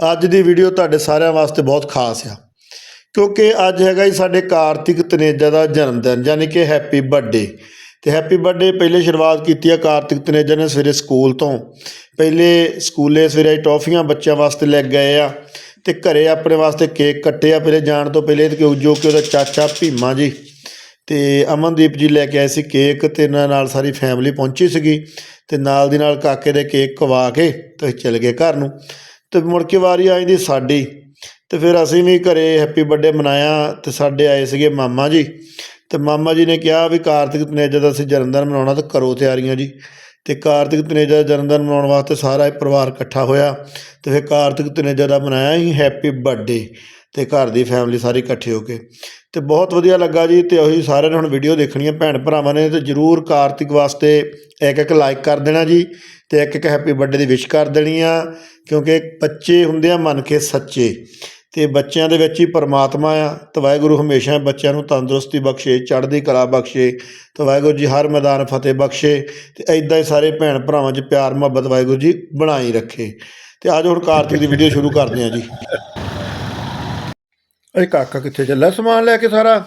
ਅੱਜ ਦੀ ਵੀਡੀਓ ਤੁਹਾਡੇ ਸਾਰਿਆਂ ਵਾਸਤੇ ਬਹੁਤ ਖਾਸ ਆ। ਕਿਉਂਕਿ ਅੱਜ ਹੈਗਾ ਜੀ ਸਾਡੇ ਕਾਰਤਿਕ ਤਨੇਜਾ ਦਾ ਜਨਮ ਦਿਨ ਯਾਨੀ ਕਿ ਹੈਪੀ ਬਰਥਡੇ ਤੇ ਹੈਪੀ ਬਰਥਡੇ ਪਹਿਲੇ ਸ਼ੁਰੂਆਤ ਕੀਤੀ ਆ ਕਾਰਤਿਕ ਤਨੇਜਾ ਨੇ ਸਵੇਰੇ ਸਕੂਲ ਤੋਂ। ਪਹਿਲੇ ਸਕੂਲੇ ਸਵੇਰੇ ਅਸੀਂ ਟੌਫੀਆਂ ਬੱਚਿਆਂ ਵਾਸਤੇ ਲੈ ਕੇ ਗਏ ਆ ਤੇ ਘਰੇ ਆਪਣੇ ਵਾਸਤੇ ਕੇਕ ਕੱਟਿਆ ਪਹਿਲੇ ਜਾਣ ਤੋਂ ਪਹਿਲੇ ਕਿ ਜੋ ਕਿ ਉਹਦਾ ਚਾਚਾ ਭੀਮਾ ਜੀ ਤੇ ਅਮਨਦੀਪ ਜੀ ਲੈ ਕੇ ਆਏ ਸੀ ਕੇਕ ਤੇ ਇਹਨਾਂ ਨਾਲ ਸਾਰੀ ਫੈਮਿਲੀ ਪਹੁੰਚੀ ਸੀਗੀ ਤੇ ਨਾਲ ਦੀ ਨਾਲ ਕਾਕੇ ਦੇ ਕੇਕ ਕਵਾ ਕੇ ਤੇ ਅਸੀਂ ਚਲੇ ਗਏ ਘਰ ਨੂੰ। ਅਤੇ ਮੁੜ ਕੇ ਵਾਰੀ ਆ ਜਾਂਦੀ ਸਾਡੀ। ਅਤੇ ਫਿਰ ਅਸੀਂ ਵੀ ਘਰੇ ਹੈਪੀ ਬਰਥਡੇ ਮਨਾਇਆ ਅਤੇ ਸਾਡੇ ਆਏ ਸੀਗੇ ਮਾਮਾ ਜੀ। ਅਤੇ ਮਾਮਾ ਜੀ ਨੇ ਕਿਹਾ ਵੀ ਕਾਰਤਿਕ ਤਨੇਜਾ ਦਾ ਅਸੀਂ ਜਨਮਦਿਨ ਮਨਾਉਣਾ ਤਾਂ ਕਰੋ ਤਿਆਰੀਆਂ ਜੀ। ਅਤੇ ਕਾਰਤਿਕ ਤਨੇਜਾ ਦਾ ਜਨਮਦਿਨ ਮਨਾਉਣ ਵਾਸਤੇ ਸਾਰਾ ਪਰਿਵਾਰ ਇਕੱਠਾ ਹੋਇਆ। ਅਤੇ ਫਿਰ ਕਾਰਤਿਕ ਤਨੇਜਾ ਦਾ ਮਨਾਇਆ ਹੀ ਹੈਪੀ ਬਰਥਡੇ ਤੇ ਘਰ ਦੀ ਫੈਮਿਲੀ ਸਾਰੀ ਇਕੱਠੇ ਹੋ ਕੇ। ਤੇ ਬਹੁਤ ਵਧੀਆ ਲੱਗਾ ਜੀ, ਤੇ ਉਹੀ ਸਾਰਿਆਂ ਨੇ ਹੁਣ ਵੀਡੀਓ ਦੇਖਣੀ ਹੈ ਭੈਣ ਭਰਾਵਾਂ ਨੇ, ਤੇ ਜਰੂਰ ਕਾਰਤਿਕ ਵਾਸਤੇ ਇੱਕ ਇੱਕ ਲਾਈਕ ਕਰ ਦੇਣਾ ਜੀ, ਤੇ ਇੱਕ ਇੱਕ ਹੈਪੀ ਬਰਥਡੇ ਦੀ ਵਿਸ਼ ਕਰ ਦੇਣੀ ਆ, ਕਿਉਂਕਿ ਬੱਚੇ ਹੁੰਦੇ ਆ ਮਨ ਕੇ ਸੱਚੇ। ਤੇ ਬੱਚਿਆਂ ਦੇ ਵਿੱਚ ਹੀ ਪਰਮਾਤਮਾ ਆ, ਤੇ ਵਾਹਿਗੁਰੂ ਹਮੇਸ਼ਾ ਬੱਚਿਆਂ ਨੂੰ ਤੰਦਰੁਸਤੀ ਬਖਸ਼ੇ, ਚੜ੍ਹਦੀ ਕਲਾ ਬਖਸ਼ੇ, ਤੇ ਵਾਹਿਗੁਰੂ ਜੀ ਹਰ ਮੈਦਾਨ ਫਤਿਹ ਬਖਸ਼ੇ, ਤੇ ਐਦਾਂ ਹੀ ਸਾਰੇ ਭੈਣ ਭਰਾਵਾਂ 'ਚ ਪਿਆਰ ਮੁਹੱਬਤ ਵਾਹਿਗੁਰੂ ਜੀ ਬਣਾਈ ਰੱਖੇ। ਤੇ ਅੱਜ ਹੁਣ ਕਾਰਤਿਕ ਦੀ ਵੀਡੀਓ ਸ਼ੁਰੂ ਕਰਦੇ ਹਾਂ ਜੀ। ਇਹ ਕਾਕਾ ਕਿੱਥੇ ਚੱਲਾ ਸਮਾਨ ਲੈ ਕੇ ਸਾਰਾ?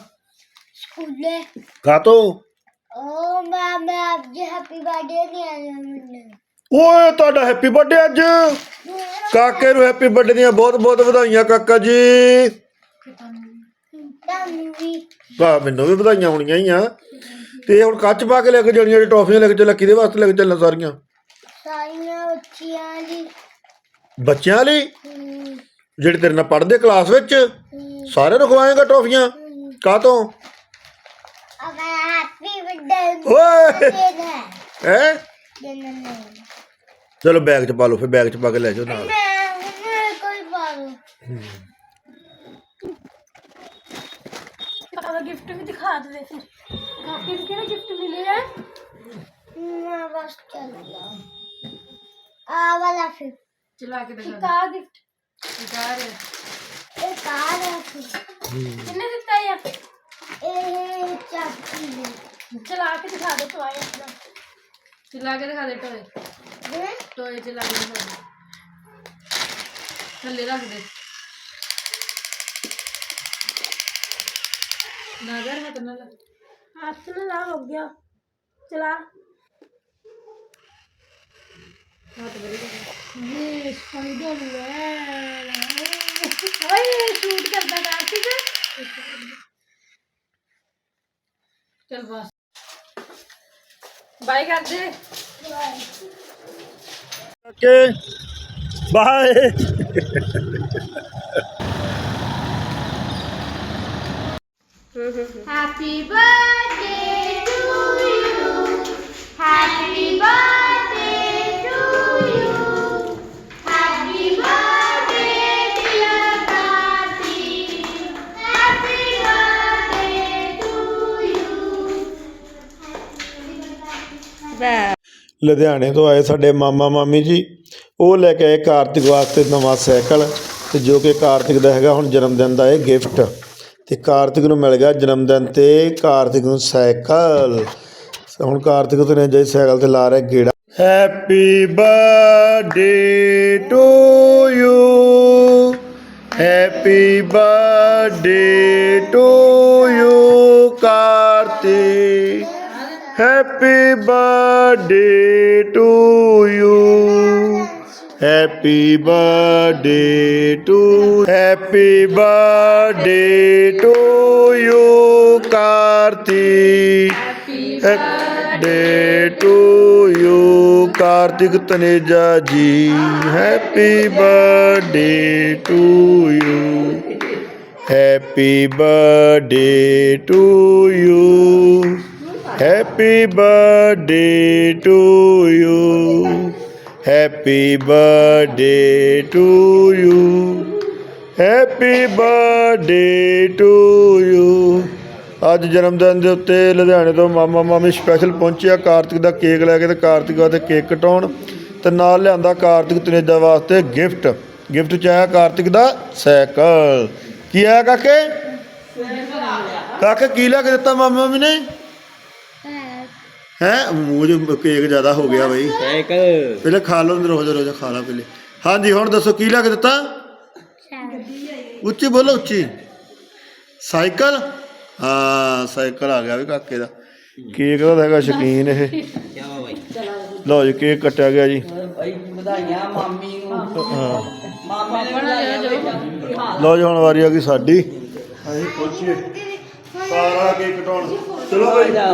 ਸਕੂਲੇ। ਕਾਤੋ ਓ ਮੈਂ ਮੈਂ ਅੱਜ ਹੈਪੀ ਬਰਥਡੇ ਨਹੀਂ ਆਇਆ ਮੈਨੂੰ। ਓਏ ਤੁਹਾਡਾ ਹੈਪੀ ਬਰਥਡੇ ਅੱਜ? ਕਾਕੇ ਨੂੰ ਹੈਪੀ ਬਰਥਡੇ ਦੀਆਂ ਬਹੁਤ ਬਹੁਤ ਵਧਾਈਆਂ ਕਾਕਾ ਜੀ। ਤੁਹਾਨੂੰ ਵੀ ਮੈਨੂੰ ਵੀ ਵਧਾਈਆਂ ਹੋਣੀਆਂ ਹੀ ਆ। ਤੇ ਹੁਣ ਕੱਚ ਪਾ ਕੇ ਲੈ ਕੇ ਜਾਣੀਆਂ ਜਿਹੜੀ ਟੌਫੀਆਂ ਲੈ ਕੇ ਚੱਲਾ ਕਿਹਦੇ ਵਾਸਤੇ ਲੈ ਕੇ ਚੱਲਣਾ ਸਾਰੀਆਂ। ਸਾਰੀਆਂ ਬੱਚੀਆਂ ਦੀ ਬੱਚਿਆਂ ਲਈ? ਹਮ, ਜਿਹੜੇ ਤੇਰੇ ਨਾਲ ਪੜ੍ਹਦੇ ਕਲਾਸ ਵਿੱਚ? ਸਾਰਿਆਂ ਨੂੰ ਖਵਾਏਗਾ ਟੌਫੀਆਂ ਹਮ। ਕਾਤੋਂ ਅਗਰ ਹੈਪੀ ਬਰਥਡੇ ਓਏ! ਦੇਣਾ ਹੈ। ਦੇਣਾ ਨਹੀਂ। ਚਲੋ ਬੈਗ 'ਚ ਪਾ ਲਓ ਫਿਰ ਬੈਗ 'ਚ ਪਾ ਕੇ ਲੈ ਜਾਓ ਨਾਲ। ਕੋਈ ਗਿਫਟ ਵੀ ਦਿਖਾ ਦੇ ਫਿਰ ਕਾਕੇ ਨੂੰ ਕਿਹੜਾ ਗਿਫਟ ਮਿਲਿਆ ਮੈਂ ਬਸ ਚੱਲ। ਗਿਆ ਆ ਵਾਲਾ ਫਿਰ। ਚਲਾ ਕੇ ਦਿਖਾ ਕਾ ਗਿਫਟ ਇਧਰ ਇਹ ਕਾਰ ਹੈ ਫਿਰ ਕਿੰਨੇ ਦਿੱਤਾ ਯਾਰ ਇਹ ਚਾਚੀ ਨੇ ਚਲਾ ਕੇ ਦਿਖਾ ਦੇ ਟੋਏ ਆਪਣਾ ਚਲਾ ਕੇ ਦਿਖਾ ਦੇ ਟੋਏ ਹੈਂ? ਟੋਏ ਚਲਾ ਕੇ ਦਿਖਾ ਦੇ ਥੱਲੇ ਰੱਖ ਦੇ ਨਗਰ ਹੱਥ ਨਾਲ ਹੱਥ ਨਾਲ ਲਾ ਹੋ ਗਿਆ ਚਲਾ ਹੱਥ ਬੜੀ ਇਹ ਸਪਾਈਡਰਮੈਨ ਓਏ ਸ਼ੂਟ ਕਰਦਾ ਕਾਰਤਿਕ ਚਲ ਬਸ ਬਾਈ ਕਰ ਦੇ okay bye Happy birthday to you. Happy birthday ਲੁਧਿਆਣੇ ਤੋਂ ਆਏ ਸਾਡੇ ਮਾਮਾ ਮਾਮੀ ਜੀ। ਉਹ ਲੈ ਕੇ ਆਏ ਕਾਰਤਿਕ ਵਾਸਤੇ ਨਵਾਂ ਸਾਈਕਲ, ਤੇ ਜੋ ਕਿ ਕਾਰਤਿਕ ਦਾ ਹੈਗਾ ਹੁਣ ਜਨਮ ਦਿਨ ਦਾ ਇਹ ਗਿਫਟ। ਤੇ ਕਾਰਤਿਕ ਨੂੰ ਮਿਲ ਗਿਆ ਜਨਮ ਦਿਨ ਤੇ ਕਾਰਤਿਕ ਨੂੰ ਸਾਈਕਲ। ਹੁਣ ਕਾਰਤਿਕ ਤੇ ਨੇ ਜੇ ਸਾਈਕਲ ਤੇ ਲਾ ਰਿਹਾ ਗੇੜਾ। Happy birthday to you happy birthday to you Kartik. Happy birthday to you. Happy birthday to Happy birthday to you, Kartik. Happy birthday to you, Kartik Taneja ji. Happy birthday to you. Happy birthday to you. Happy birthday to you. Happy birthday to you. Happy birthday to you. ਅੱਜ ਜਨਮ ਦਿਨ ਦੇ ਉੱਤੇ ਲੁਧਿਆਣੇ ਤੋਂ ਮਾਮਾ ਮਾਮੀ special ਪਹੁੰਚਿਆ ਕਾਰਤਿਕ ਦਾ ਕੇਕ ਲੈ ਕੇ ਤੇ ਕਾਰਤਿਕ ਵਾਸਤੇ ਕੇਕ ਕਟਾਉਣ ਤੇ ਨਾਲ ਲਿਆਂਦਾ ਕਾਰਤਿਕ ਤਨੇਜਾ ਵਾਸਤੇ ਗਿਫਟ ਗਿਫਟ ਚ ਆਇਆ ਕਾਰਤਿਕ ਦਾ ਸਾਈਕਲ ਕੀ ਆਇਆ ਕਾਕੇ ਕਾਕੇ ਕੀ ਲੈ ਕੇ ਦਿੱਤਾ ਮਾਮਾ ਮਾਮੀ ਨੇ ਹੈ? ਮੂੰਹ 'ਚ ਕੇਕ ਜ਼ਿਆਦਾ ਹੋ ਗਿਆ ਬਈ। ਸਾਈਕਲ ਪਹਿਲੇ ਖਾ ਲਓ ਰੋਜ਼ ਰੋਜ਼ ਖਾ ਲਾ ਪਹਿਲੇ। ਹਾਂਜੀ ਹੁਣ ਦੱਸੋ ਕੀ ਲੈ ਕੇ ਦਿੱਤਾ? ਉੱਚੀ ਬੋਲੋ ਉੱਚੀ। ਸਾਈਕਲ? ਹਾਂ ਸਾਈਕਲ ਆ ਗਿਆ ਵੀ ਕਾਕੇ ਦਾ। ਕੇਕ ਦਾ ਤਾਂ ਹੈਗਾ ਸ਼ੌਕੀਨ ਇਹ। ਬਾਈ ਲਓ ਜੀ ਕੇਕ ਕੱਟਿਆ ਗਿਆ ਜੀ। ਬਾਈ ਵਧਾਈਆਂ ਮਾਮੀ ਨੂੰ। ਹਾਂ ਮਾਮਾ ਨੇ ਵਧਾਈਆਂ ਜੋ ਲਓ ਜੀ ਹੁਣ ਵਾਰੀ ਆ ਗਈ ਸਾਡੀ। ਅਸੀਂ ਪਹੁੰਚੀਏ ਸਾਰਾ ਕੇਕ ਕਟਾਉਣ। ਚਲੋ ਬਈ ਆ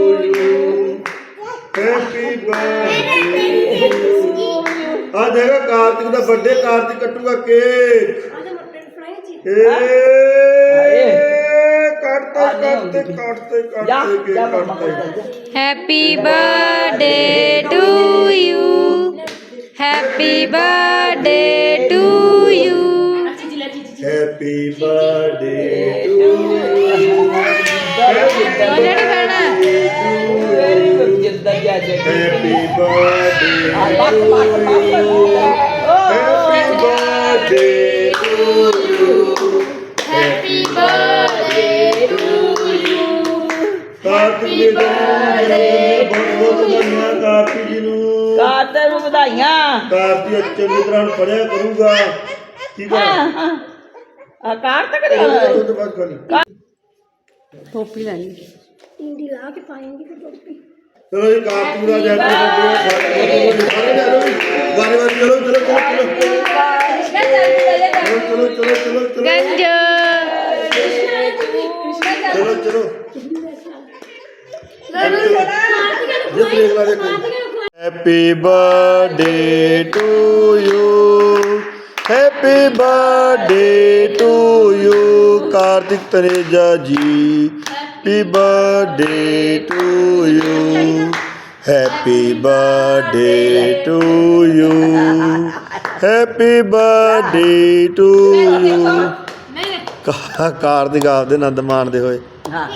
ਦਾ ਵੱਡੇ ਕਾਰਜ ਕੱਟੂਗਾ cake. Happy birthday to you happy birthday to you happy birthday to you happy birthday ਕਰਦੀ ਹੈ ਚੰਗੀ ਤਰ੍ਹਾਂ ਪੜਿਆ ਕਰੂਗਾ। ਠੀਕ ਹੈ? ਆਕਾਰ ਤੱਕ ਦੇ ਤੋਂ ਬਾਅਦ ਕਰ ਟੋਪੀ ਲੈ ਲਈ। ਇੰਡੀ ਲਾ ਕੇ ਪਾਏਂਗੇ ਫਿਰ ਟੋਪੀ। ਚਲੋ ਜੀ ਕਾਰਤੂਰ ਦਾ ਜੈ। ਬਾਰੇ ਬਾਰੇ ਚਲੋ ਚਲੋ ਚਲੋ ਚਲੋ। ਚਲੋ ਚਲੋ ਚਲੋ ਗੰਜ। ਚਲੋ ਚਲੋ। ਚਲੋ ਚਲੋ happy birthday to you happy birthday to you Kartik Taneja ji happy birthday to you happy birthday to you happy birthday to you Kartik ਆਪਦੇ ਆਨੰਦ ਮਾਣਦੇ ਹੋਏ। ਹਾਂ।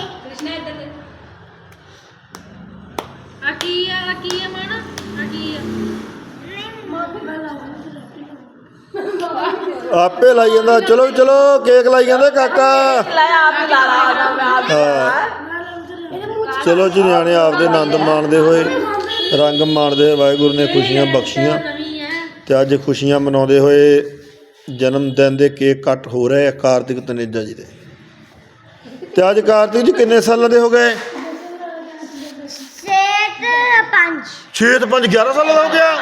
ਆਪੇ ਲਾਈ ਜਾਂਦਾ। ਚਲੋ ਚਲੋ ਕੇਕ ਲਾਈ ਜਾਂਦੇ ਕਾਕਾ। ਹਾਂ। ਚਲੋ ਜੀ ਨਿਆਣੇ ਆਪਦੇ ਆਨੰਦ ਮਾਣਦੇ ਹੋਏ ਰੰਗ ਮਾਣਦੇ ਹੋਏ ਵਾਹਿਗੁਰੂ ਨੇ ਖੁਸ਼ੀਆਂ ਬਖਸ਼ੀਆਂ। ਤੇ ਅੱਜ ਖੁਸ਼ੀਆਂ ਮਨਾਉਂਦੇ ਹੋਏ ਜਨਮ ਦਿਨ ਦੇ ਕੇਕ ਕੱਟ ਹੋ ਰਹੇ ਆ ਕਾਰਤਿਕ ਤਨੇਜਾ ਜੀ ਦੇ। ਤੇ ਅੱਜ ਕਾਰਤਿਕ ਜੀ ਕਿੰਨੇ ਸਾਲਾਂ ਦੇ ਹੋ ਗਏ? ਸੇਤ ਪੰਜ। 6 ਤੇ 5 11 ਸਾਲਾਂ ਦਾ ਹੋ ਗਿਆ?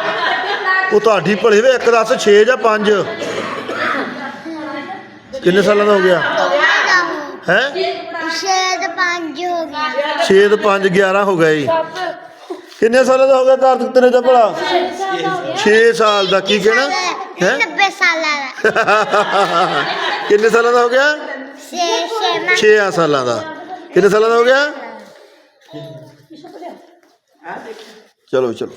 ਉਹ ਤੁਹਾਡੀ ਭਲੇ ਵੇ ਇੱਕ ਦੱਸ 6 ਜਾਂ 5 ਕਿੰਨੇ ਸਾਲਾਂ ਦਾ ਹੋ ਗਿਆ? ਹੈ? ਸੇਤ ਪੰਜ ਹੋ ਗਿਆ। 6 ਤੇ 5 11 ਹੋ ਗਏ ਜੀ। ਕਿੰਨੇ ਸਾਲਾਂ ਦਾ ਹੋ ਗਿਆ ਕਾਰਤਿਕ ਤਨੇਜਾ ਭਲਾ? 6 ਸਾਲ ਦਾ ਕੀ ਕਹਿਣਾ? ਹੈ? 90 ਸਾਲਾਂ ਦਾ। ਕਿੰਨੇ ਸਾਲਾਂ ਦਾ ਹੋ ਗਿਆ? ਛੇ ਛੇ 6 ਸਾਲਾਂ ਦਾ। ਕਿੰਨੇ ਸਾਲਾਂ ਦਾ ਹੋ ਗਿਆ? ਚਲੋ ਚਲੋ।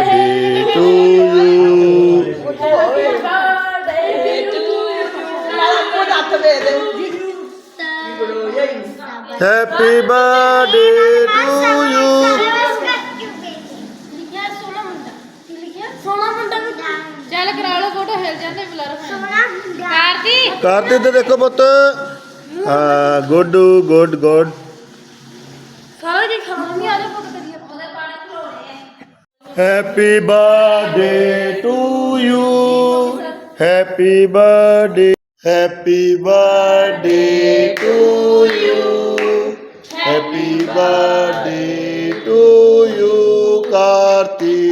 ਨਾਲ ਕਾਰਤੀ? ਤੇ ਦੇਖੋ ਪੁੱਤ। ਆ ਗੁੱਡ ਗੁੱਡ ਗੁੱਡ। ਸਾਰਾ ਜੀ ਖਾਣ ਨਹੀਂ ਆ ਪੁੱਤ ਤੇਰੀ ਉਹਦੇ ਪਾਣੀ ਖਲੋਣੇ happy birthday to you happy birthday happy birthday to you happy birthday to you Karti